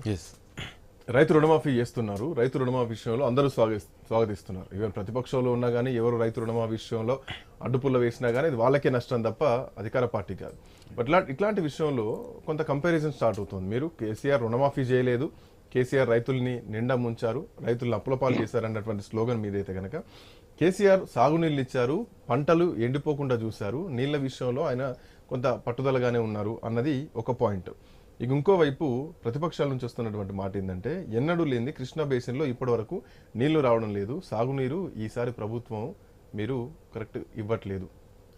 గారు రైతు రుణమాఫీ చేస్తున్నారు. రైతు రుణమాఫీ విషయంలో అందరూ స్వాగ స్వాగతిస్తున్నారు. ఈవెన్ ప్రతిపక్షంలో ఉన్నా కానీ ఎవరు రైతు రుణమాఫీ విషయంలో అడ్డుపుల్ల వేసినా కానీ ఇది వాళ్ళకే నష్టం తప్ప అధికార పార్టీ కాదు. బట్ ఇట్లా ఇట్లాంటి విషయంలో కొంత కంపారిజన్ స్టార్ట్ అవుతుంది. మీరు కేసీఆర్ రుణమాఫీ చేయలేదు. కేసీఆర్ రైతుల్ని నిండా ముంచారు. రైతులను అప్పులపాలు చేశారు అన్నటువంటి స్లోగన్ మీదైతే కనుక కేసీఆర్ సాగునీళ్ళు ఇచ్చారు. పంటలు ఎండిపోకుండా చూశారు. నీళ్ళ విషయంలో ఆయన కొంత పట్టుదలగానే ఉన్నారు అన్నది ఒక పాయింట్. ఇక ఇంకోవైపు ప్రతిపక్షాల నుంచి వస్తున్నటువంటి మాట ఏంటంటే ఎన్నడూ లేని కృష్ణా బేసిన్లో ఇప్పటి వరకు నీళ్ళు రావడం లేదు సాగునీరు ఈసారి ప్రభుత్వం మీరు కరెక్ట్ ఇవ్వట్లేదు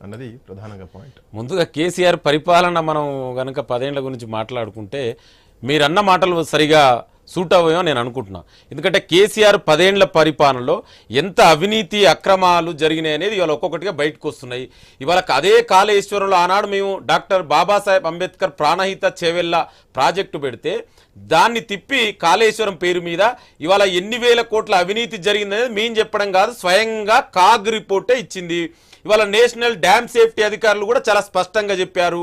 అన్నది ప్రధానంగా పాయింట్. ముందుగా కేసీఆర్ పరిపాలన మనం గనక పదేళ్ళ గురించి మాట్లాడుకుంటే మీరన్న మాటలు సరిగా సూట్ అవ్వయో నేను అనుకుంటున్నాను ఎందుకంటే కేసీఆర్ పదేండ్ల పరిపాలనలో ఎంత అవినీతి అక్రమాలు జరిగినాయి అనేది ఇవాళ ఒక్కొక్కటిగా బయటకు వస్తున్నాయి. ఇవాళ అదే కాళేశ్వరంలో ఆనాడు మేము డాక్టర్ బాబాసాహెబ్ అంబేద్కర్ ప్రాణహిత చెవెళ్ళ ప్రాజెక్టు పెడితే దాన్ని తిప్పి కాళేశ్వరం పేరు మీద ఇవాళ ఎన్ని వేల కోట్ల అవినీతి జరిగిందనేది మేము చెప్పడం కాదు స్వయంగా కాగ్ రిపోర్టే ఇచ్చింది. ఇవాళ నేషనల్ డ్యామ్ సేఫ్టీ అధికారులు కూడా చాలా స్పష్టంగా చెప్పారు.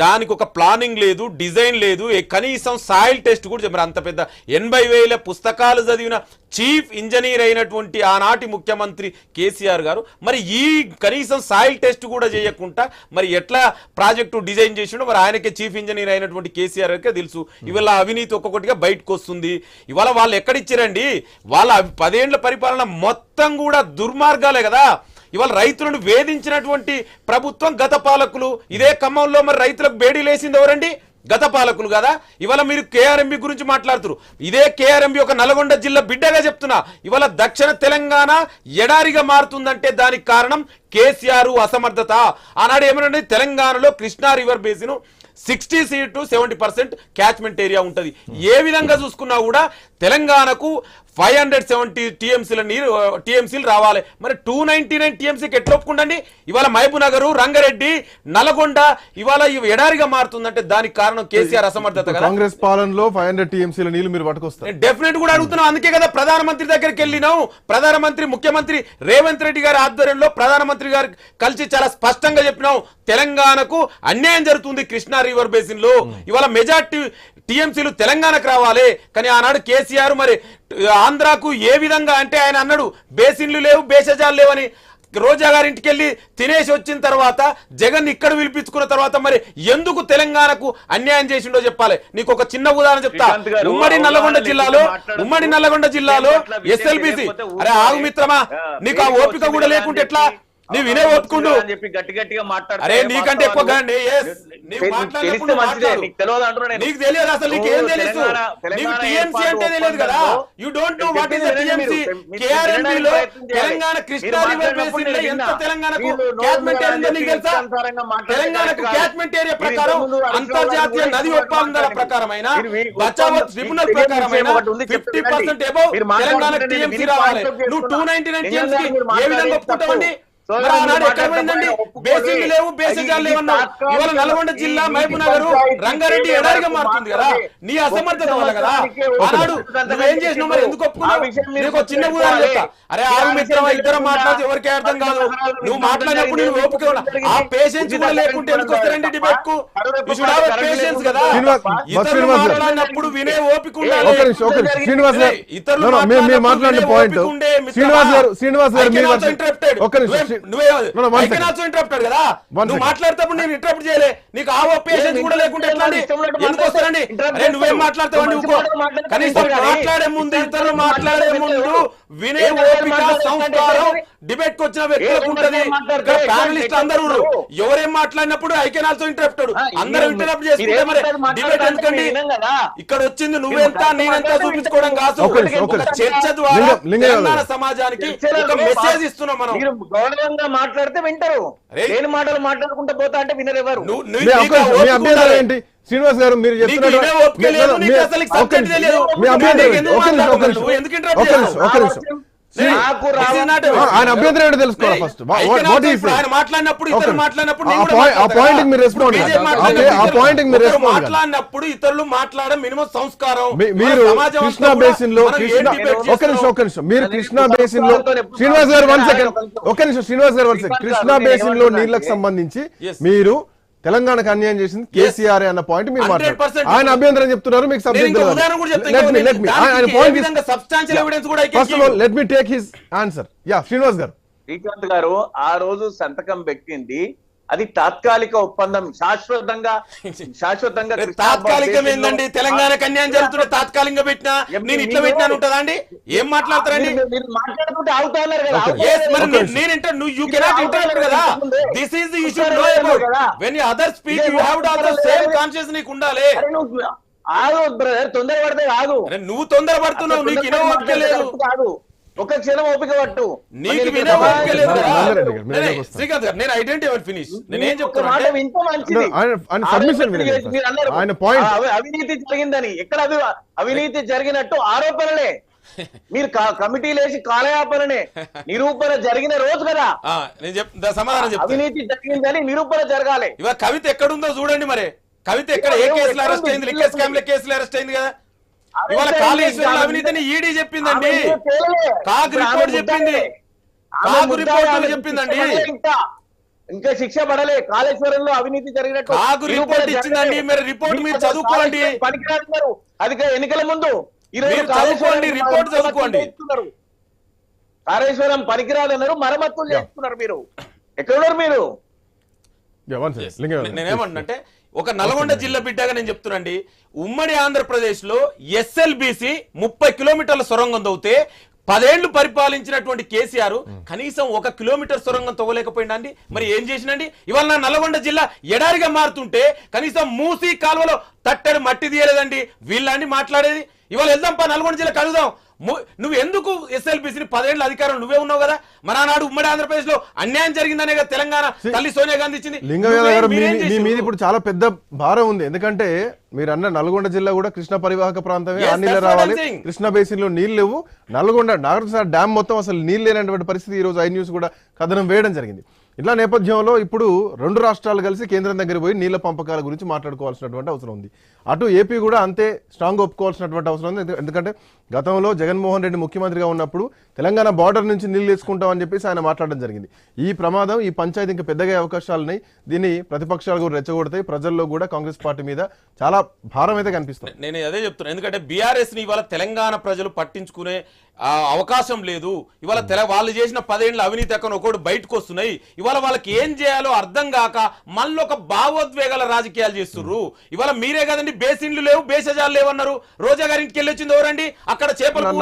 దానికి ఒక ప్లానింగ్ లేదు డిజైన్ లేదు. కనీసం సాయిల్ టెస్ట్ కూడా చెప్పారు. అంత పెద్ద ఎనభై వేల పుస్తకాలు చదివిన చీఫ్ ఇంజనీర్ అయినటువంటి ఆనాటి ముఖ్యమంత్రి కేసీఆర్ గారు మరి ఈ కనీసం సాయిల్ టెస్ట్ కూడా చేయకుండా మరి ఎట్లా ప్రాజెక్టు డిజైన్ చేసిండో మరి ఆయనకే చీఫ్ ఇంజనీర్ అయినటువంటి కేసీఆర్ గారికి తెలుసు. ఇవాళ అవినీతి ఒక్కొక్కటిగా బయటకు వస్తుంది. ఇవాళ వాళ్ళు ఎక్కడిచ్చారండి? వాళ్ళ పదేండ్ల పరిపాలన మొత్తం కూడా దుర్మార్గాలే కదా. ఇవాళ రైతులను వేధించినటువంటి ప్రభుత్వం గత పాలకులు ఇదే ఖమ్మంలో మరి రైతులకు బేడీ లేసింది ఎవరండి? గత పాలకులు కదా? ఇవాళ మీరు కేఆర్ఎంబి గురించి మాట్లాడుతున్నారు ఇదే కేఆర్ఎంబి ఒక నల్గొండ జిల్లా బిడ్డగా చెప్తున్నా. ఇవాళ దక్షిణ తెలంగాణ ఎడారిగా మారుతుందంటే దానికి కారణం కేసీఆర్ అసమర్థత. ఆనాడు ఏమనండి? తెలంగాణలో Krishna river basin sixty see to seventy percent catchment area ఉంటుంది. ఏ విధంగా చూసుకున్నా కూడా తెలంగాణకు ఫైవ్ హండ్రెడ్ సెవెంటీ టీఎంసీల నీరు టీఎంసీలు రావాలి. మరి టూ నైన్టీ నైన్ టీఎంసీకి ఎట్లా ఒప్పుకుండండి ఇవాళ మహబూబ్ నగర్ రంగారెడ్డి నల్గొండ ఇవాళ ఇవి ఎడారిగా మారుతుందంటే దానికి కారణం కేసీఆర్ అసమర్థత కదా? కాంగ్రెస్ పాలనలో ఫైవ్ హండ్రెడ్ టీఎంసీల నీళ్ళు మీరు పట్టుకొస్తారు. డెఫినెట్ కూడా అడుగుతున్నాం. అందుకే కదా ప్రధానమంత్రి దగ్గరికి వెళ్ళినాం. ప్రధానమంత్రి ముఖ్యమంత్రి రేవంత్ రెడ్డి గారి ఆధ్వర్యంలో ప్రధానమంత్రి గారు కలిసి చాలా స్పష్టంగా చెప్పినాం. తెలంగాణకు అన్యాయం జరుగుతుంది కృష్ణా రివర్ బేసిన్లో ఇవాళ మెజార్టీ టీఎంసీలు తెలంగాణకు రావాలి. కానీ ఆనాడు కేసీఆర్ మరి ఆంధ్రాకు ఏ విధంగా అంటే ఆయన అన్నాడు బేసిన్లు లేవు బేసజాలు లేవని. రోజా గారి ఇంటికి వెళ్ళి తినేసి వచ్చిన తర్వాత జగన్ ఇక్కడ పిలిపించుకున్న తర్వాత మరి ఎందుకు తెలంగాణకు అన్యాయం చేసిండో చెప్పాలి. నీకు ఒక చిన్న ఉదాహరణ చెప్తా. ఉమ్మడి నల్లగొండ జిల్లాలో ఉమ్మడి నల్లగొండ జిల్లాలో ఎస్ఎల్బిసి. అరే ఆగు మిత్రమా నీకు ఆ ఓపిక కూడా లేకుంటే ఎట్లా? నీ వినే వచ్చింది అని చెప్పి గట్టి గట్టిగా మాట్లాడితే అరే ఏం నీకంటే ఎక్కువ? గాండి, మాట్లాడినప్పుడు మాట్లాడు. నీకు తెలియదు అంటున్నా నేను. నీకు తెలియదు అసలు నీకు ఏం నువ్వు తెలుసు తెలంగాణ- నీకు తెలంగాణ టీఎంసీ ఏర్పాటు అంటే తెలియదు కదా you don't know what is TMC లో. తెలంగాణ మీరు కృష్ణా రివర్ మాట్లాడినప్పుడు బేసిన్లో నేను ఎంత విన్నా. తెలంగాణకు క్యాచ్మెంట్ ఏరియా నీకు తెలుసా తెలంగాణకు. క్యాచ్మెంట్ ప్రకారం అంతర్జాతీయ నది ఒప్పందాల. ప్రకారమైన ట్రిబ్యునల్ ప్రకారమైన ఫిఫ్టీ. పర్సెంట్ మీరు తెలంగాణ టీఎంసీ రావాలి నువ్వు టూ. నైన్టీ నైన్ టీఎంసీ ఏ విధంగా మాట్లాడేది ఆనాడు ఎక్కడ లేవు బేసిజాలు ఇవాళ నల్గొండ జిల్లా మహబూబ్ నగర్ రంగారెడ్డి ఎడారిగా మారుతుంది కదా. నీ అసమర్థత వల్ల కదా. ఆనాడు నువ్వేం చేసినావు మరి? ఎందుకు ఒప్పుకున్నావు? నీకు చిన్న. ఉదాహరణ చెప్తా. అరే ఆరు మిత్రమా ఇద్దరం మాట్లాడితే ఎవరికి అర్థం కాదు. నువ్వు మాట్లాడినప్పుడు నువ్వు ఓపిక. ఆ పేషెన్స్ కూడా లేకుంటే ఎందుకు వస్తారండి డిబేట్కు? పేషెన్స్ కదా. ఇతరులు. మాట్లాడినప్పుడు వినే ఓపిక ఉండాలి. ఇతరులు మాట్లాడిన పాయింట్. శ్రీనివాస్ గారు శ్రీనివాస్ గారు నిమిషం నువ్వే- కదా. నువ్వు. మాట్లాడేటప్పుడు నేను ఇంటరప్ట్ చేయలే. నీకు ఆ పేషెన్స్ కూడా ఎట్లా ఎందుకు వస్తారండి అరే నువ్వేం చేస్తారు. మాట్లాడతావండి మంచి ఊకో. మాటలు మాట్లాడితే కనీసం మాట్లాడే ముందు ఇతరులు మాట్లాడే ముందు. వినే ఓపిక సంస్కారం. డిబేట్కు వచ్చిన వ్యక్తులకు ఉంటది. ప్యానలిస్ట్ అందరూ. ఎవరేం మాట్లాడినప్పుడు ఐ కెన్ ఆల్సో ఇంటరప్టెడ్ ఆ, అందరూ ఇంటరప్ట్ మీరు డిబేట్ ఎందుకండి. ఇక్కడ వచ్చింది నువ్వెంత నేనెంత చూపించుకోవడం కాదు. చర్చ ద్వారా సమాజానికి ఒక మెసేజ్ ఇస్తున్నాం మనం. గౌరవంగా మాట్లాడితే వింటారు. లేని మాటలు మాట్లాడుకుంటూ పోతా అంటే వినరు ఎవరు. ఏంటి? శ్రీనివాస్ గారు మీరు నీకు ఆయన అభ్యంతరం ఏంటో తెలుసుకోవాలి ఫస్ట్ ఆయన మాట్లాడినప్పుడు ఇతరులు. మాట్లాడినప్పుడు ఆ కదా. మీరు ఆ కి మీరు. మాట్లాడినప్పుడు ఇతరులు మాట్లాడడం మినిమం సంస్కారం మీరు కృష్ణా బేసిన్లో కృష్ణా ఒక నిమిషం? ఒక నిమిషం మీరు కృష్ణా బేసిన్లో శ్రీనివాస్ గారు వన్ సెకండ్. ఒక నిమిషం శ్రీనివాస్ గారు వన్ సెకండ్ కృష్ణా బేసిన్లో అంటే- సంబంధించి. మీరు తెలంగాణకు అన్యాయం చేసింది కేసీఆర్ అన్న పాయింట్ మీరు 100% మాట్లాడారు. ఆయన అభ్యంతరం చెప్తున్నారు మీకు let me take his answer yeah Srinivas గారు. శ్రీకాంత్ గారు ఆ రోజు సంతకం పెట్టింది అది తాత్కాలిక ఒప్పందం. శాశ్వతంగా శాశ్వతంగా తాత్కాలికం ఏందండి? తెలంగాణకు అన్యాయం జరుగుతుంటే తాత్కాలికంగా పెట్టినా? నేను ఇట్లా పెట్టినా ఉంటుందా అండి? ఏం మాట్లాడతారండి? మాట్లాడుతుంటే ఆగుతా ఉన్నారు కదా. నేను- ఇంటర్ నువ్వు యూ కెనాట్ ఇంటరప్ట్ కదా. This is the issue know about when you other speak you have to also same conscious నీకు ఉండాలి. ఆగు బ్రదర్ తొందర పడితే ఆగు. అరే నువ్వు తొందర పడుతున్నావు నీకు ఇనో ఓపిక లేదు. కాదు. ఒక క్షణం ఓపిక పట్టు. నీకు వినే ఓపిక లేదు కదా. నేనే, దగ్గరకు వస్తాను. శ్రీకాంత్ గారు నేను ఐడెంటిటీ ఫినిష్? నేను ఏం చెప్తున్నా మంచిది. ఆయన- ఆయన అవినీతి జరిగిందని. ఎక్కడ అవి అవినీతి జరిగినట్టు ఆరోపణలే. మీరు కా- కమిటీలు వేసి కాలయాపననే. నిరూపణ జరిగిన రోజు కదా. ఆ, నేను సమాధానం చెప్తాను అవినీతి జరిగిందని నిరూపణ జరగాలి. ఇవాళ కవిత ఎక్కడుందో చూడండి మరి. కవిత ఎక్కడ? ఏ కేసులో అరెస్ట్ అయింది? కేసులో అరెస్ట్ అయింది కదా? ఇవాళ కాళేశ్వరం అవినీతిని ఈడీ చెప్పిందండి. కాగ్ ఆమె రిపోర్ట్. చెప్పింది. కాగ్ ముద్దాయే, రిపోర్ట్ చెప్పిందండి. ఇంకా ఇంకా శిక్ష పడలే కాళేశ్వరంలో అవినీతి జరిగినట్టు కాగ్ రిపోర్ట్ ఇచ్చిందండి. మరి రిపోర్ట్ మీరు చదువుకోండి. పనికిరాదు అది ఎన్నికల ముందు చదువుకోండి, రిపోర్ట్ చదువుకోండి. కాళేశ్వరం పనికిరాదన్నారు మరమ్మతులు చేస్తున్నారు మీరు ఎక్కడున్నారు మీరు Yeah, one ఒక నల్గొండ జిల్లా బిడ్డగా నేను చెప్తున్నాండి. ఉమ్మడి ఆంధ్రప్రదేశ్లో ఎస్ఎల్బిసి ముప్పై కిలోమీటర్ల సొరంగం తవ్వుతే పదేళ్ళు పరిపాలించినటువంటి కేసీఆర్ కనీసం ఒక కిలోమీటర్ సొరంగం తవ్వలేకపోయిందండి. మరి ఏం చేసినండి ఇవాళ నా నల్గొండ జిల్లా ఎడారిగా మారుతుంటే కనీసం మూసి కాలువలో తట్టడి మట్టి తీయలేదండి. వీళ్ళండి మాట్లాడేది. ఇవాళ వెళ్దాం పా నల్గొండ జిల్లా కలుద్దాం. ము- నువ్వు ఎందుకు ఎస్ఎల్బిసిని పదేళ్ళ అధికారం నువ్వే ఉన్నావు కదా? మన నాడు ఉమ్మడి ఆంధ్రప్రదేశ్లో అన్యాయం జరిగిందనే కదా తెలంగాణ తల్లి సోనియా గాంధీ ఇచ్చింది. మీ? మీద ఇప్పుడు చాలా పెద్ద భారం ఉంది. ఎందుకంటే మీరు అన్న నల్గొండ జిల్లా కూడా కృష్ణ పరివాహక ప్రాంతమే ఆ నీళ్ళు రావాలి. కృష్ణా బేసిన్లో నీళ్ళు లేవు. నల్గొండ నాగార్జున డ్యామ్ మొత్తం అసలు నీళ్ళు లేనటువంటి పరిస్థితి ఈ రోజు ఐ న్యూస్ కూడా కథనం వేయడం జరిగింది. ఇట్లా నేపథ్యంలో ఇప్పుడు రెండు రాష్ట్రాలు కలిసి కేంద్రం దగ్గర పోయి నీళ్ళ పంపకాల గురించి మాట్లాడుకోవాల్సినటువంటి అవసరం ఉంది. అటు ఏపీ కూడా అంతే స్ట్రాంగ్ ఒప్పుకోవాల్సినటువంటి అవసరం ఉంది. ఎందుకంటే గతంలో జగన్మోహన్ రెడ్డి ముఖ్యమంత్రిగా ఉన్నప్పుడు తెలంగాణ బార్డర్ నుంచి నీళ్ళు తీసుకుంటామని చెప్పేసి ఆయన మాట్లాడడం జరిగింది. ఈ ప్రమాదం ఈ పంచాయతీ ఇంకా పెద్దగా అవకాశాలున్నాయి అవకాశాలు ఉన్నాయి. దీన్ని ప్రతిపక్షాలు కూడా రెచ్చగొడతాయి. ప్రజల్లో కూడా కాంగ్రెస్ పార్టీ మీద చాలా భారం అయితే కనిపిస్తుంది. నేను అదే చెప్తున్నాను ఎందుకంటే బీఆర్ఎస్ని ఇవాళ తెలంగాణ ప్రజలు పట్టించుకునే అవకాశం లేదు. ఇవాళ తెల వాళ్ళు చేసిన పదేళ్ళ అవినీతి ఎక్కడ ఒకటి బయటకు వస్తున్నాయి ఇవాళ వాళ్ళకి ఏం చేయాలో అర్థం కాక మళ్ళీ ఒక భావోద్వేగాల రాజకీయాలు చేస్తుర్రు. ఇవాళ మీరే కదండి బేసిన్లు లేవు బేసజాలు లేవన్నారు. రోజా గారి ఇంటికి వెళ్ళి వచ్చింది ఎవరండి? అక్కడ చేపలు.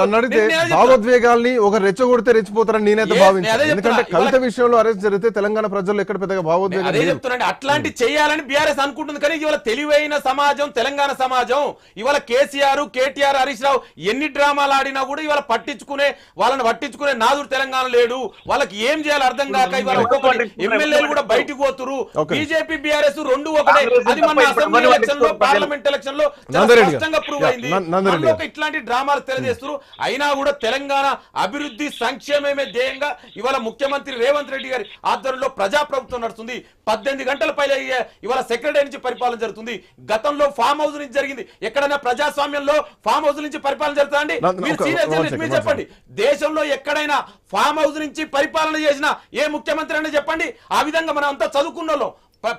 భావోద్వేగాల్ని ఒక రెచ్చగొడితే రెచ్చిపోతారని నేనైతే భావించాను. ఎందుకంటే. కవిత విషయంలో అరెస్ట్ జరిగితే తెలంగాణ ప్రజల్లో ఎక్కడ పెద్దగా భావోద్వేగం అదే. చెప్తున్నాండి అట్లాంటి చేయాలని బీఆర్ఎస్ అనుకుంటుంది కానీ ఇవాళ తెలివైన సమాజం తెలంగాణ సమాజం ఇవాళ కేసీఆర్ కేటీఆర్ హరీష్ రావు ఎన్ని డ్రామాలు ఆడినా కూడా ఇవాళ పట్టించుకునే వాళ్ళని పట్టించుకునే నాదుడు తెలంగాణ లేడు. వాళ్ళకి ఏం చేయాలో అర్థం కాక ఇవాళ ఒక్కొక్కటి ఎమ్మెల్యేలు కూడా బయటకు పోతురు. బీజేపీ బీఆర్ఎస్ రెండు ఒకటే. అది మన అసెంబ్లీ ఎలక్షన్లో పార్లమెంట్ ఎలక్షన్లో. స్పష్టంగా ప్రూవ్ అయింది. ఇట్లాంటి డ్రామాలు తెలియజేస్తారు అయినా కూడా తెలంగాణ అభివృద్ధి సంక్షేమమే ధ్యేయంగా ఇవాళ ముఖ్యమంత్రి రేవంత్ రెడ్డి గారి ఆధ్వర్యంలో ప్రజాప్రభుత్వం నడుస్తుంది. పద్దెనిమిది గంటల పైన ఇవాళ సెక్రటరీ నుంచి పరిపాలన జరుగుతుంది. గతంలో ఫామ్ హౌస్ నుంచి జరిగింది. ఎక్కడైనా ప్రజాస్వామ్యంలో ఫామ్ హౌస్ నుంచి పరిపాలన జరుగుతా చెప్పండి. దేశంలో ఎక్కడైనా ఫామ్ హౌస్ నుంచి పరిపాలన చేసిన ఏ ముఖ్యమంత్రి అని చెప్పండి. ఆ విధంగా మనం అంతా చదువుకున్న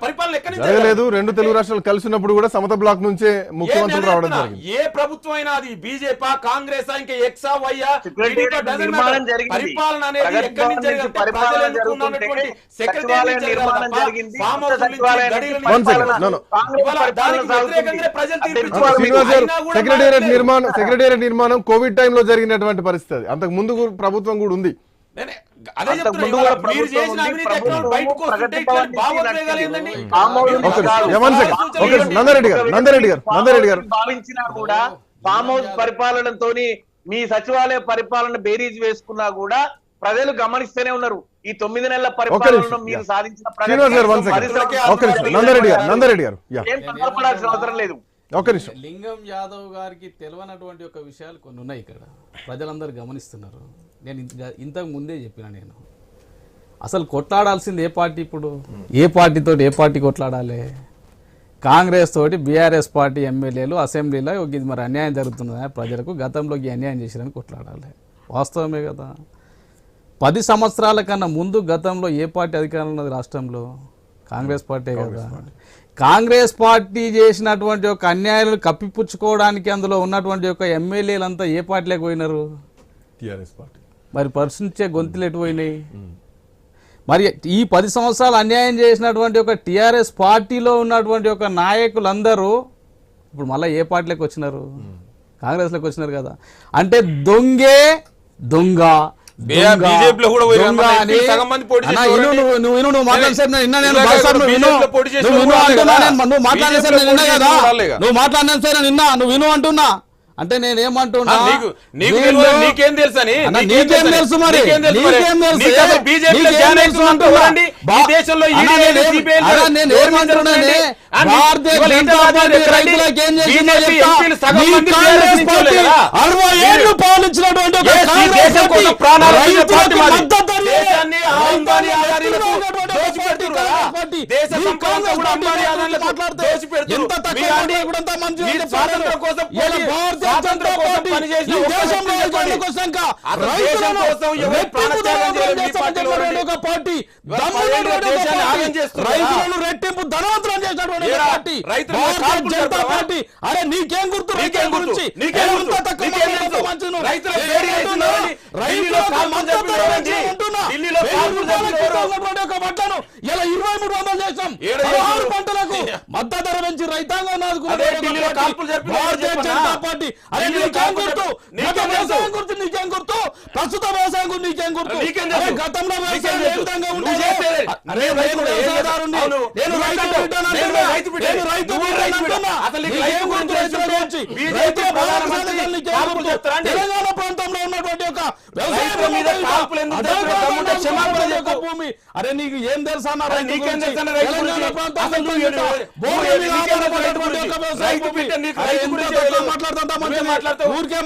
పరిపాలన ఎక్కడి జరగలేదు? రెండు తెలుగు రాష్ట్రాలు కలిసినప్పుడు కూడా సమత బ్లాక్ నుంచే ముఖ్యమంత్రులు రావడం జరిగింది. ఏ ప్రభుత్వం అయినా అది బీజేపీ కాంగ్రెస్ ఇంకా ఎక్సా వైయా. పరిపాలన అనేది ఎక్కడి నుంచి జరిగింది. సెక్రటేరియట్ నిర్మాణం సెక్రటేరియట్. నిర్మాణం సెక్రటేరియట్ నిర్మాణం కోవిడ్ టైంలో జరిగినటువంటి పరిస్థితి. అంతకు ముందు ప్రభుత్వం కూడా ఉంది. నందరెడ్డి గారు, నందరెడ్డి గారు, నందరెడ్డి గారు. భావించినా కూడా ఫామ్ హౌస్ పరిపాలనతోని మీ సచివాలయ పరిపాలన బేరీజ్ వేసుకున్నా కూడా ప్రజలు గమనిస్తూనే ఉన్నారు. ఈ తొమ్మిది నెలల పరిపాలనలో మీరు. సాధించిన అవసరం లేదు. లింగం యాదవ్ గారికి తెలియనటువంటి ఒక విషయాలు కొన్ని ఉన్నాయి ఇక్కడ. ప్రజలందరూ గమనిస్తున్నారు. నేను ఇంత ఇంతకు ముందే చెప్పిన నేను. అసలు కొట్లాడాల్సింది ఏ పార్టీ ఇప్పుడు? ఏ పార్టీతో ఏ పార్టీ కొట్లాడాలి? కాంగ్రెస్ తోటి బీఆర్ఎస్ పార్టీ ఎమ్మెల్యేలు అసెంబ్లీలో ఇది మరి అన్యాయం జరుగుతున్నదా ప్రజలకు గతంలో ఈ అన్యాయం చేసిరని కొట్లాడాలి. వాస్తవమే కదా. పది సంవత్సరాల కన్నా ముందు గతంలో ఏ పార్టీ అధికారంలో ఉన్నది రాష్ట్రంలో? కాంగ్రెస్ పార్టీ కదా. కాంగ్రెస్ పార్టీ చేసినటువంటి ఒక అన్యాయాలను కప్పిపుచ్చుకోవడానికి అందులో ఉన్నటువంటి ఒక ఎమ్మెల్యేలంతా ఏ పార్టీలోకి పోయినారు? TRS party. మరి ప్రశ్నించే గొంతులు ఎటు పోయినాయి మరి ఈ పది సంవత్సరాలు అన్యాయం చేసినటువంటి ఒక టిఆర్ఎస్ పార్టీలో ఉన్నటువంటి ఒక నాయకులందరూ ఇప్పుడు మళ్ళీ ఏ పార్టీలోకి వచ్చినారు? కాంగ్రెస్లోకి వచ్చినారు కదా. అంటే దొంగే దొంగ? నువ్వు మాట్లాడినా సరే నేను విన్నా నువ్వు విను అంటున్నా. అంటే నేను ఏమంటున్నా ఆ, నీకు నీకు వీళ్ళు- తెలియదు, నీకేం తెలుసు నీకేం తెలుసు మరి? నీకేం తెలుసు ఏమంటున్నానే? భారతీయ జనతా పార్టీ? రైతులకు ఏం చేసిందో? అరవై ఏళ్ళు పాలించినటువంటి. ఎంత తక్కువ భారతీయ జనతా పార్టీ ఈ దేశంలో. ఐదేళ్ళకు వచ్చాక రైతులను రెట్టింపు. ఒక పార్టీ. రైతులను రెట్టింపు ధనవంతులను చేసినటువంటి పార్టీ. భారతీయ జనతా అరే నీకేం గుర్తు రైతుల? గురించి? పంటను ఇలా ఇరవై మూడు వందలు చేసాం ఏడ పదహారు చేశారు? పంటలకు మద్దతు ధర పెంచి రైతాంగం భారతీయ? జనతా పార్టీ. అరే నీకేం గుర్తు నీకేం? వ్యవసాయం గురించి నీకేం గుర్తు ప్రస్తుత వ్యవసాయం గురించి నీకేం గుర్తు అరే? గతంలో వ్యవసాయం ఏ? విధంగా ఉండేదో? అరే రైతు నేను వ్యవసాయదారుని. రైతు. బిడ్డను నేను. రైతు రైతు బిడ్డను రైతు బిడ్డ. అంటున్నా. నీకు నీకేం రైతు గుర్తు గురించి ప్రధానమంత్రి గుర్తు? తెలంగాణ వ్యవసాయ భూమి అరే నీకు ఏం తెలుసా రైతు రైతు రైతు రైతు రైతు. మాట్లాడతావు. ఊరికే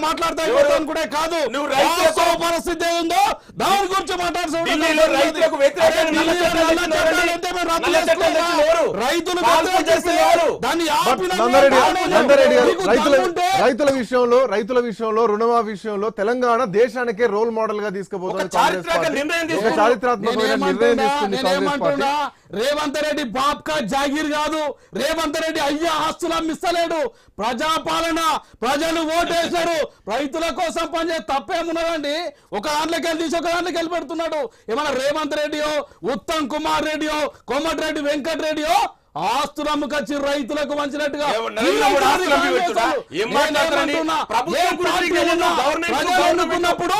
కూడా కాదు. నువ్వు వాస్తవ పరిస్థితి ఏందో దాని గురించి? రైతులు విషయంలో రైతుల విషయంలో రుణమాఫీ విషయంలో తెలంగాణ దేశానికే రోల్ మోడల్గా తీసుకుపోతుంది. చారిత్రాత్మకమైన నిర్ణయం తీసుకుంది. రేవంత్ రెడ్డి బాబ్కా జాగీర్ కాదు. రేవంత్ రెడ్డి అయ్యా ఆస్తులు అమ్మిస్తలేడు ప్రజాపాలన ప్రజలు ఓటేశారు. రైతుల కోసం పనిచేసి తప్పేమున్నదండి? ఒక దాంట్లోకి వెళ్ళి తీసి ఒక దాంట్లోకి వెళ్ళి పెడుతున్నాడు. ఏమన్నా రేవంత్ రెడ్డియో ఉత్తమ్ కుమార్ రెడ్డియో కోమటిరెడ్డి వెంకట్ రెడ్డియో ఆస్తులు అమ్ముకొచ్చి రైతులకు గవర్నమెంట్ ఎన్నుకున్నప్పుడు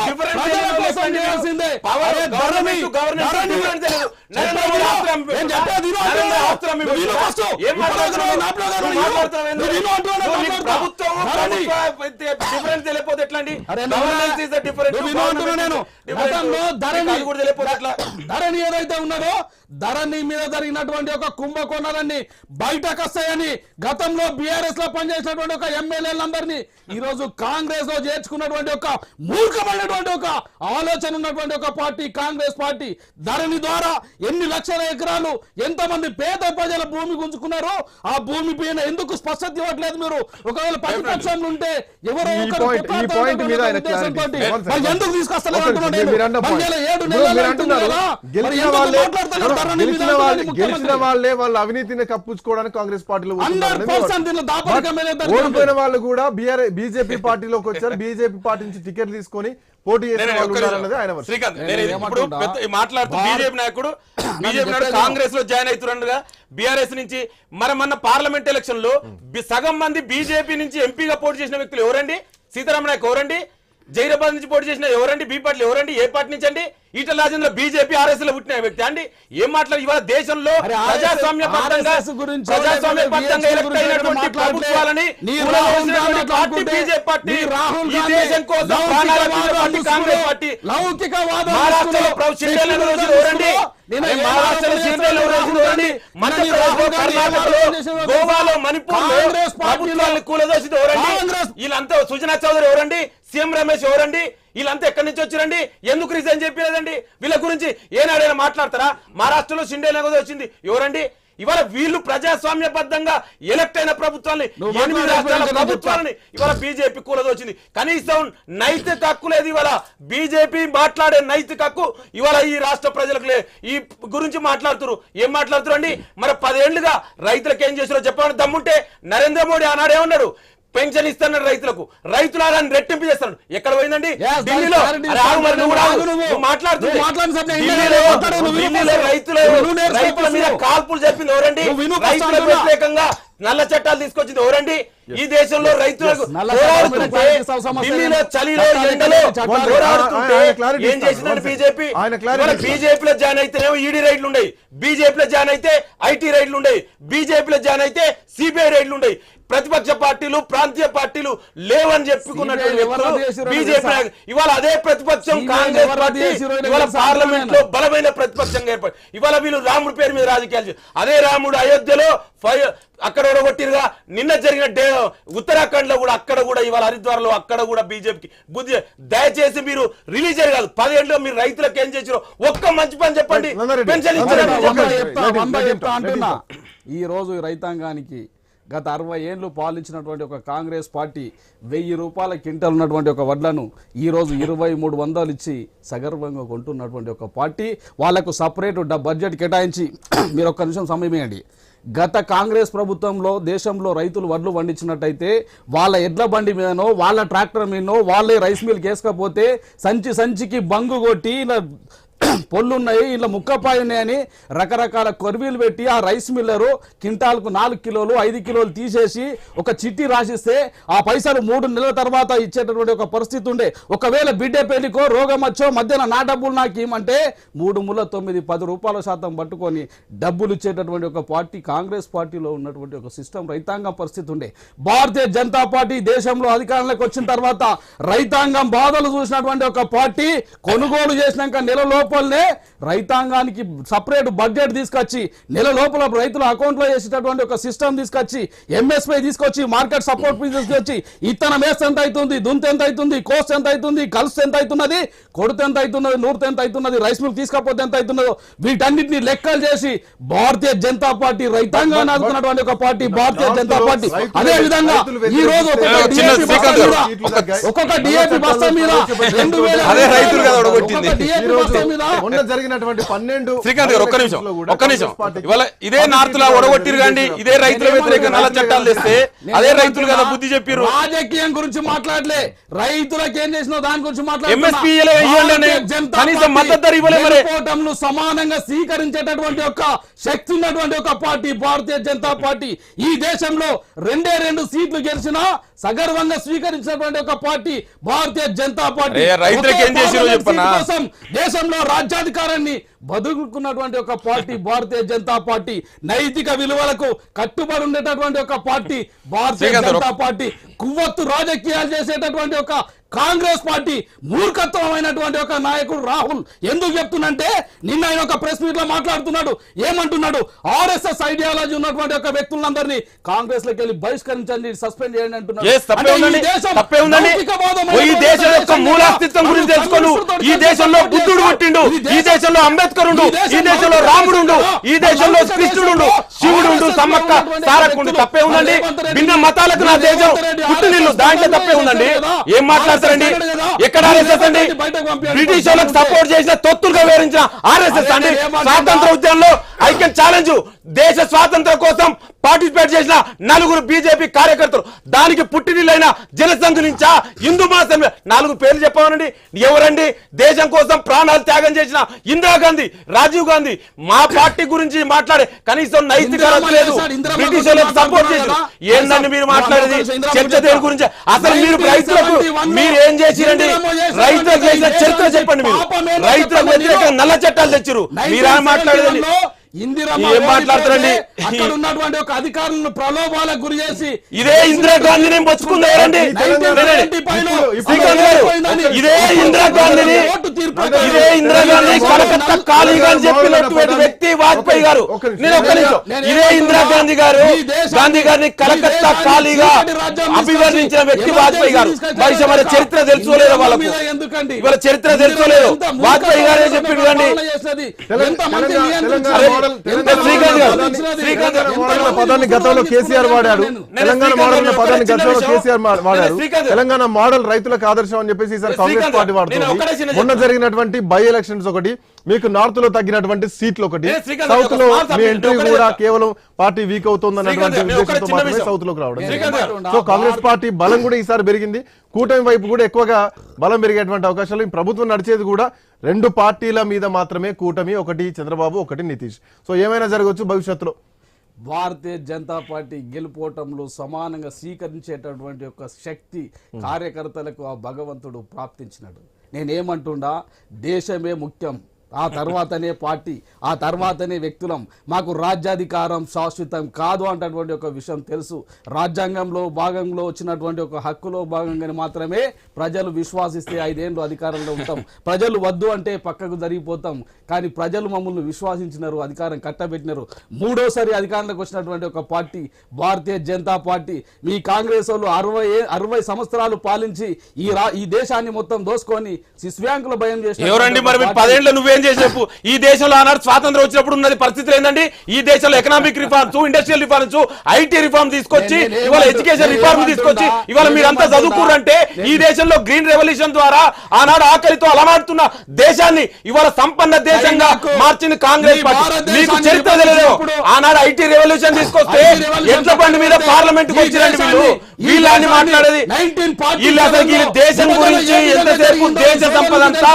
ధరణి, ఏదైతే ఉన్నదో ధరణి మీద జరిగినటువంటి ఒక కుంభకోణాలన్నీ బయటకు వస్తాయని గతంలో బీఆర్ఎస్లో పనిచేసినటువంటి ఒక ఎమ్మెల్యేలందరినీ ఈ రోజు కాంగ్రెస్లో చేర్చుకున్నటువంటి ఒక మూర్ఖమైనటువంటి ఒక ఆలోచన ఉన్నటువంటి ఒక పార్టీ కాంగ్రెస్ పార్టీ ధరణి ద్వారా ఎన్ని లక్షల ఎకరాలు ఎంతమంది పేద ప్రజల భూమి గుంజుకున్నారో ఆ భూమి పైన ఎందుకు స్పష్టత ఇవ్వట్లేదు మీరు? ఒకవేళ ప్రతిపక్షంలో ఉంటే ఎవరో ఒకరు ఎందుకు తీసుకొస్తలేదు ఒక అంటున్నా నిమిషం, నేను. మీరు అన్న మరి point. ఇలా ఏడు ఇప్పుడు నెలలు మీరు అవుతుంది అంటున్నారు, కదా. మరి గెలిచిన వాళ్ళే వాళ్ళే అంటున్నాడు అవినీతిని కప్పుకోవడానికి కాంగ్రెస్ పార్టీలో ఓడిపోయిన వాళ్ళు కూడా బీఆర్ బీజేపీ పార్టీలోకి వచ్చారు. బీజేపీ పార్టీ నుంచి టికెట్ తీసుకొని పోటీ చేసిన వాళ్ళు ఆయన ఇప్పుడు మాట్లాడుతూ బీజేపీ నాయకుడు బీజేపీ నాయకుడు కాంగ్రెస్లో జాయిన్ అవుతుండగా బీఆర్ఎస్ నుంచి మరి మన పార్లమెంట్ ఎలక్షన్లో సగం మంది బీజేపీ నుంచి ఎంపీగా పోటీ చేసిన వ్యక్తులు ఎవరండి? సీతారామ నాయక్ ఎవరండి? జైరాబాద్ నుంచి పోటీ చేసిన ఎవరండి? బీ పార్టీలు ఎవరండి? ఏ పార్టీ నుంచి అండి? ఈటల రాజేంద్ర బీజేపీ ఆర్ఎస్లో పుట్టిన వ్యక్తి. అండి ఏం మాట్లాడు ఇవాళ దేశంలో ప్రభుత్వాలని రాహుల్ గాంధీ పార్టీ బీజేపీ రాహుల్ దేశం కోసం కాంగ్రెస్ పార్టీ. లౌకికవాదం గోవాలో మణిపూర్ కాంగ్రెస్ ఎవరండి? వీళ్ళంతా సుజనా చౌదరి ఎవరండి? సీఎం రమేష్ ఎవరండి? వీళ్ళంతా ఎక్కడి నుంచి వచ్చారండి? ఎందుకు రీజన్ చెప్పలేదండి వీళ్ళ గురించి ఏనాడైనా మాట్లాడతారా? మహారాష్ట్రలో సిండేల వచ్చింది. ఎవరండి? ఇవాళ వీళ్ళు ప్రజాస్వామ్యబద్ధంగా ఎలక్ట్ అయిన ప్రభుత్వాన్ని ఎనిమిది రాష్ట్రాల ప్రభుత్వాలని ఇవాళ బీజేపీ కూలదొచ్చింది కనీసం నైతిక హక్కు లేదు ఇవాళ. బీజేపీ మాట్లాడే నైతిక హక్కు ఇవాళ ఈ రాష్ట్ర ప్రజలకు ఈ గురించి మాట్లాడుతున్నారు ఏం మాట్లాడుతున్నారు అండి? మరి పదేళ్ళుగా రైతులకు ఏం చేసారో చెప్పమని దమ్ముంటే నరేంద్ర మోడీ ఆనాడు ఏమన్నాడు పెన్షన్ ఇస్తున్నాడు రైతులకు. రైతులు రెట్టింపు చేస్తాడు ఎక్కడ పోయిందండి? ఢిల్లీలో. రైతులు మీద. కాల్పులు చెప్పింది ఎవరండి? రైతుల. వ్యతిరేకంగా నల్ల చట్టాలు తీసుకొచ్చింది ఎవరండి? ఈ దేశంలో రైతులకు పోరాడుతుంటే ఢిల్లీలో. చలిలో ఎండలో పోరాడుతుంటే ఏం. చేసిందండి. బీజేపీ. బీజేపీలో జాయిన్ అయితేనేమో ఈడీ రైడ్లు ఉండయి బీజేపీలో జాయిన్ అయితే ఐటీ రైడ్లు ఉండయి బీజేపీలో జాయిన్ అయితే సిబిఐ రైడ్లు ఉండయి ప్రతిపక్ష పార్టీలు ప్రాంతీయ పార్టీలు లేవని చెప్పుకున్నటువంటి వ్యక్తులు బీజేపీ? ఇవాళ అదే ప్రతిపక్షం కాంగ్రెస్ పార్టీ ఇవాళ? పార్లమెంట్లో బలమైన ప్రతిపక్షంగా ఏర్పడి ఇవాళ వీళ్ళు రాముడి పేరు మీద రాజకీయాలు. అదే రాముడు అయోధ్యలో ఫైవ్ అక్కడ ఓడగొట్టిరుగా నిన్న జరిగిన డే ఉత్తరాఖండ్లో కూడా అక్కడ కూడా ఇవాళ హరిద్వార్లో అక్కడ కూడా బీజేపీకి బుద్ధి దయచేసి మీరు రిలీజ్ కాదు పదేళ్ళు మీరు రైతులకు ఏం చేసారో ఒక్క మంచి పని చెప్పండి పెన్షన్. ఈ రోజు రైతాంగానికి గత అరవై ఏళ్ళు పాలించినటువంటి ఒక కాంగ్రెస్ పార్టీ వెయ్యి రూపాయల క్వింటల్ ఉన్నటువంటి ఒక వడ్లను ఈ రోజు ఇరవై మూడు వందలు ఇచ్చి సగర్వంగా కొంటున్నటువంటి ఒక పార్టీ. వాళ్ళకు సపరేట్ బడ్జెట్ కేటాయించి మీరు ఒక్క నిమిషం సమయం ఇవ్వండి. గత కాంగ్రెస్ ప్రభుత్వంలో దేశంలో రైతులు వడ్లు పండించినట్టయితే వాళ్ళ ఎడ్ల బండి మీదనో వాళ్ళ ట్రాక్టర్ మీదనో వాళ్ళే రైస్ మిల్ కేసుకపోతే సంచి సంచికి బంగు కొట్టి ఇలా పొల్లున్నాయి ఇంట్లో ముక్కపాయ ఉన్నాయని రకరకాల కొర్వీలు పెట్టి ఆ రైస్ మిల్లరు కింటాల్కు నాలుగు కిలోలు ఐదు కిలోలు తీసేసి ఒక చిట్టి రాసిస్తే ఆ పైసలు మూడు నెలల తర్వాత ఇచ్చేటటువంటి ఒక పరిస్థితి ఉండే. ఒకవేళ బిడ్డ పెళ్ళికో రోగం వచ్చో మధ్యన నా డబ్బులు నాకు ఇవ్వమంటే మూడు ముళ్ళ తొమ్మిది పది రూపాయల శాతం పట్టుకొని డబ్బులు ఇచ్చేటటువంటి ఒక పార్టీ కాంగ్రెస్ పార్టీలో ఉన్నటువంటి ఒక సిస్టమ్ రైతాంగం పరిస్థితి ఉండే. భారతీయ జనతా పార్టీ దేశంలో అధికారంలోకి వచ్చిన తర్వాత రైతాంగం బాధలు చూసినటువంటి ఒక పార్టీ కొనుగోలు చేసినాక నెల లోపలనే రైతాంగానికి సపరేట్ బడ్జెట్ తీసుకొచ్చి నెల లోపల రైతుల అకౌంట్లో వేసేటటువంటి ఒక సిస్టమ్ తీసుకొచ్చి ఎంఎస్పై తీసుకొచ్చి మార్కెట్ సపోర్ట్ తీసుకొచ్చి ఇత్తనం వేస్తే ఎంత అవుతుంది దుంత ఎంత అవుతుంది కోస్ట్ ఎంత అవుతుంది కలుసు ఎంత అవుతున్నది కొడుత ఎంత అవుతున్నది నూరుత ఎంత అవుతున్నది రైస్ మిల్క్ తీసుకపోతే ఎంత అవుతున్నదో వీటన్నిటిని లెక్కలు చేసి భారతీయ జనతా పార్టీ రైతాంగాన్ని ఆదుకున్నటువంటి ఒక పార్టీ భారతీయ జనతా పార్టీ. అదే విధంగా ఈ రోజు ఒక్కొక్క డిఏపి బస్తా మీద రెండు వేల రోజు బస్తా మీద మొన్న జరిగినటువంటి పన్నెండు శ్రీకాంత్ గారు ఒక్క నిమిషం ఒక్క నిమిషం. ఇవాళ ఇదే నార్త్ లా ఒడగొట్టిరు కాండి ఇదే రైతుల వ్యతిరేక నల్ల చట్టాలు తెస్తే అదే రైతులు కదా? బుద్ధి చెప్పిర్రు. రాజకీయం గురించి మాట్లాడలే. రైతులకు ఏం చేసినా దాని గురించి. ఓటంను సమానంగా స్వీకరించేటటువంటి ఒక శక్తి ఉన్నటువంటి ఒక పార్టీ భారతీయ జనతా పార్టీ. ఈ దేశంలో రెండే రెండు సీట్లు గెలిచినా సగర్వంగా స్వీకరించినటువంటి ఒక పార్టీ భారతీయ జనతా పార్టీ. రైతులకు ఏం కోసం దేశంలో రాజ్యాధికారాన్ని బతుకున్నటువంటి ఒక పార్టీ భారతీయ జనతా పార్టీ నైతిక విలువలకు కట్టుబడి ఉండేటటువంటి ఒక పార్టీ భారతీయ జనతా పార్టీ కువ్వత్తు రాజకీయాలు చేసేటటువంటి ఒక కాంగ్రెస్ పార్టీ మూర్ఖత్వమైనటువంటి ఒక నాయకుడు రాహుల్ ఎందుకు చెప్తున్నంటే నిన్న ఆయన ఒక ప్రెస్ మీట్లో మాట్లాడుతున్నాడు ఏమంటున్నాడు? ఆర్ఎస్ఎస్ ఐడియాలజీ ఉన్నటువంటి ఒక వ్యక్తులందరినీ కాంగ్రెస్లోకి వెళ్ళి బహిష్కరించండి సస్పెండ్ చేయండి అంటున్నాడు. ఈ దేశంలో బుద్ధుడు. పుట్టిండు ఈ దేశంలో అంబేద్కర్ ఉండు ఈ దేశం ఈ దేశంలో రాముడు ఈ దేశంలో కృష్ణుడు శివుడు సమ్మక్క వ్యక్తులు. తప్పే ఉందండి. భిన్న మతాలకు నా దేశం పుట్టినిల్లు దాంట్లో తప్పే ఉందండి. ఏం మాట్లాడతారండి ఆర్ఎస్ఎస్. ఎక్కడ ఆర్ఎస్ఎస్ అండి. బ్రిటిష్ వాళ్ళకి సపోర్ట్ చేసిన తొత్తులుగా వివరించిన ఆర్ఎస్ఎస్ అండి? స్వాతంత్ర ఉద్యమంలో ఐక్యం ఛాలెంజ్ దేశ స్వాతంత్రం కోసం పార్టిసిపేట్ చేసిన నలుగురు బీజేపీ కార్యకర్తలు. దానికి పుట్టినిల్లైన జనసంఘ్ నుంచా హిందూ మహాసభ నాలుగు పేర్లు చెప్పమనండి. ఎవరండి? దేశం కోసం ప్రాణాలు త్యాగం చేసిన ఇందిరాగాంధీ రాజీవ్ గాంధీ. మా పార్టీ గురించి మాట్లాడే కనీసం నైతిక లేదు. బ్రిటిష్ సపోర్ట్ చేసిన? ఏందండి మీరు మాట్లాడేది? చర్చ దేని గురించి? అసలు మీరు 1971 రైతులకు మీరు ఏం చేసిరండి రైతులకు చేసిన చరిత్ర చెప్పండి మీరు. రైతులకు వ్యతిరేకంగా. నల్ల చట్టాలు తెచ్చిరు. మీరా మాట్లాడేదండి 1971 లో ఇందిరమ్మ మాట్లాడతారండి? అక్కడ ఉన్నటువంటి ఒక అధికారులను ప్రలోభాలకు గురి చేసి ఇదే ఇందిరాగాంధీని మొచ్చుకుంది ఎవరండి ఈ తెలంగాణ- వినండి. 1975 లో ఇప్పుడు- శ్రీకాంత్ గారు ఇదే ఇందిరాగాంధీని ఓటు తీర్పు ఇదే ఇందిరాగాంధీ కలకత్తా ఖాళీగా అని చెప్పినటువంటి వ్యక్తి వాజ్పేయి గారు. నేను ఒక్క నిమిషం ఇదే? ఇందిరాగాంధీ గారు గాంధీ గారిని కలకత్తా ఖాళీగా అభివర్ణించిన వ్యక్తి వాజ్పేయి గారు బహుశా మన చరిత్ర తెలుసుకోలేదు వాళ్ళకు మీద ఎందుకండి? ఇవాళ చరిత్ర తెలుసుకోలేదు వాజ్పేయి గారే చెప్పిండు చేసినది. తెలంగాణ- పదాన్ని- గతంలో కేసీఆర్ వాడాడు తెలంగాణ మోడల్ అనే పదాన్ని గతంలో. కేసీఆర్ వాడారు. తెలంగాణ మోడల్ రైతులకు ఆదర్శం అని చెప్పేసి ఈసారి కాంగ్రెస్ పార్టీ వాడుతుంది మొన్న. జరిగినటువంటి బై ఎలక్షన్స్ ఒకటి మీకు నార్త్లో తగ్గినటువంటి సీట్లు ఒకటి సౌత్లో మీ ఎంట్రీ కూడా. కేవలం పార్టీ వీక్ అవుతుంది అన్నటువంటి ఉద్దేశంతో మాత్రమే. సౌత్లోకి రావడం సో కాంగ్రెస్ పార్టీ బలం కూడా ఈసారి పెరిగింది కూటమి వైపు కూడా ఎక్కువగా బలం పెరిగేటువంటి అవకాశాలు ప్రభుత్వం నడిచేది కూడా రెండు పార్టీల మీద మాత్రమే కూటమి ఒకటి చంద్రబాబు ఒకటి నితీష్. సో ఏమైనా జరగవచ్చు భవిష్యత్తులో? భారతీయ జనతా పార్టీ గెలుపోవటంలో సమానంగా స్వీకరించేటటువంటి ఒక శక్తి కార్యకర్తలకు ఆ భగవంతుడు ప్రాప్తించినాడు. నేనేమంటుండా దేశమే ముఖ్యం. ఆ తర్వాతనే పార్టీ ఆ తర్వాతనే వ్యక్తులం. మాకు రాజ్యాధికారం శాశ్వతం కాదు అంటటువంటి ఒక విషయం తెలుసు. రాజ్యాంగంలో భాగంలో వచ్చినటువంటి ఒక హక్కులో భాగంగానే మాత్రమే ప్రజలు విశ్వాసిస్తే ఐదేళ్ళు అధికారంలో ఉంటాం. ప్రజలు వద్దు అంటే పక్కకు జరిగిపోతాం. కానీ ప్రజలు మమ్మల్ని విశ్వాసించినారు అధికారం కట్టబెట్టినారు. మూడోసారి అధికారంలోకి వచ్చినటువంటి ఒక పార్టీ భారతీయ జనతా పార్టీ. మీ కాంగ్రెస్ వాళ్ళు అరవై అరవై సంవత్సరాలు పాలించి ఈ రా ఈ దేశాన్ని మొత్తం దోసుకొని బ్యాంకుల భయం ఎవరండి మరి? పదేళ్ళు నువ్వేం చేసి చెప్పు? ఈ దేశంలో ఆనాడు స్వాతంత్రం వచ్చినప్పుడు ఉన్నది పరిస్థితులు ఏందండి? ఈ దేశంలో economic reforms industrial reforms IT reform తీసుకొచ్చి ఇవాళ ఎడ్యుకేషన్ రిఫార్మ్? తీసుకొచ్చి ఇవాళ మీరంతా? చదువుకురంటే ఈ దేశంలో గ్రీన్ రెవల్యూషన్ ద్వారా ఆనాడు ఆకలితో అలమాడుతున్న దేశాన్ని ఇవాళ సంపన్న దేశంగా మార్చింది కాంగ్రెస్ పార్టీ. మీకు చరిత్ర తెలియదు ఆనాడు ఐటీ రెవల్యూషన్ తీసుకొస్తే ఎట్ల బండి మీద పార్లమెంట్కు వచ్చిరండి ఈ వీళ్ళని మాట్లాడేది 1947 వీళ్ళు అసలు దేశం గురించి ఎంతసేపు దేశ సంపద అంతా.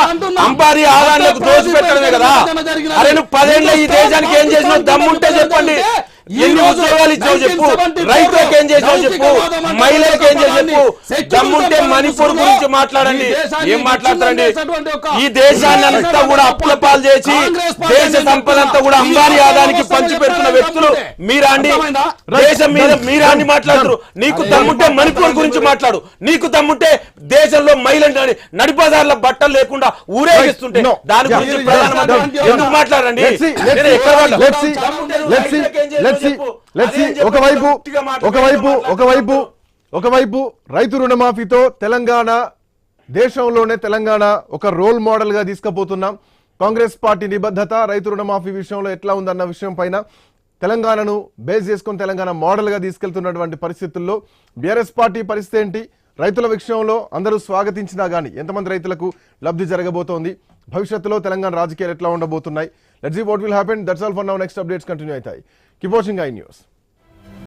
అంబారీ ఆదాయాలకు దోచి పెట్టడమే కదా. అరే నువ్వు పదేళ్ళ ఈ దేశానికి ఏం పాకిస్తాన్ దమ్ముంటే చెప్పండి ఈ రోజు చెప్పు. 1974 రైతులకు ఏం చేసావు చెప్పు. లౌకికవాదం అంటే మహిళలకు ఏం చేసావు చెప్పు. సెక్యులరిజం దమ్ముంటే మణిపూర్ గురించి మాట్లాడండి. ఏం మాట్లాడతారండి? ఈ దేశాన్ని అంతా కూడా అప్పుల పాలు చేసి దేశ సంపద అంతా కూడా అంబానీ రాష్ట్రంలో ఆదానికి పంచి పెడుతున్న వ్యక్తులు. తమ్ముడే. మీరా అండి? అర్థమైందా? దేశం మీద మీరా అని మాట్లాడరు నీకు దమ్ముంటే మణిపూర్ గురించి? మాట్లాడు. నీకు దమ్ముంటే దేశంలో మహిళలు నడిపదారుల బట్టలు లేకుండా ఊరేగిస్తుంటే. దాని గురించి ప్రధానమంత్రి. ఎందుకు మాట్లాడండి? ఒకవైపు ఒకవైపు ఒకవైపు. ఒకవైపు రైతు రుణమాఫీతో తెలంగాణ దేశంలోనే తెలంగాణ ఒక రోల్ మోడల్గా తీసుకుపోతున్నాం. కాంగ్రెస్ పార్టీ నిబద్ధత రైతు రుణమాఫీ విషయంలో ఎట్లా ఉందన్న విషయం పైన తెలంగాణను బేస్ చేసుకొని తెలంగాణ మోడల్గా తీసుకెళ్తున్నటువంటి పరిస్థితుల్లో బీఆర్ఎస్ పార్టీ పరిస్థితి ఏంటి? రైతుల విషయంలో అందరూ స్వాగతించినా గానీ ఎంతమంది రైతులకు లబ్ధి జరగబోతోంది? భవిష్యత్తులో తెలంగాణ రాజకీయాలు ఎట్లా ఉండబోతున్నాయి? Let's what will happen that's all for now next updates continue అవుతాయి. Keep watching I news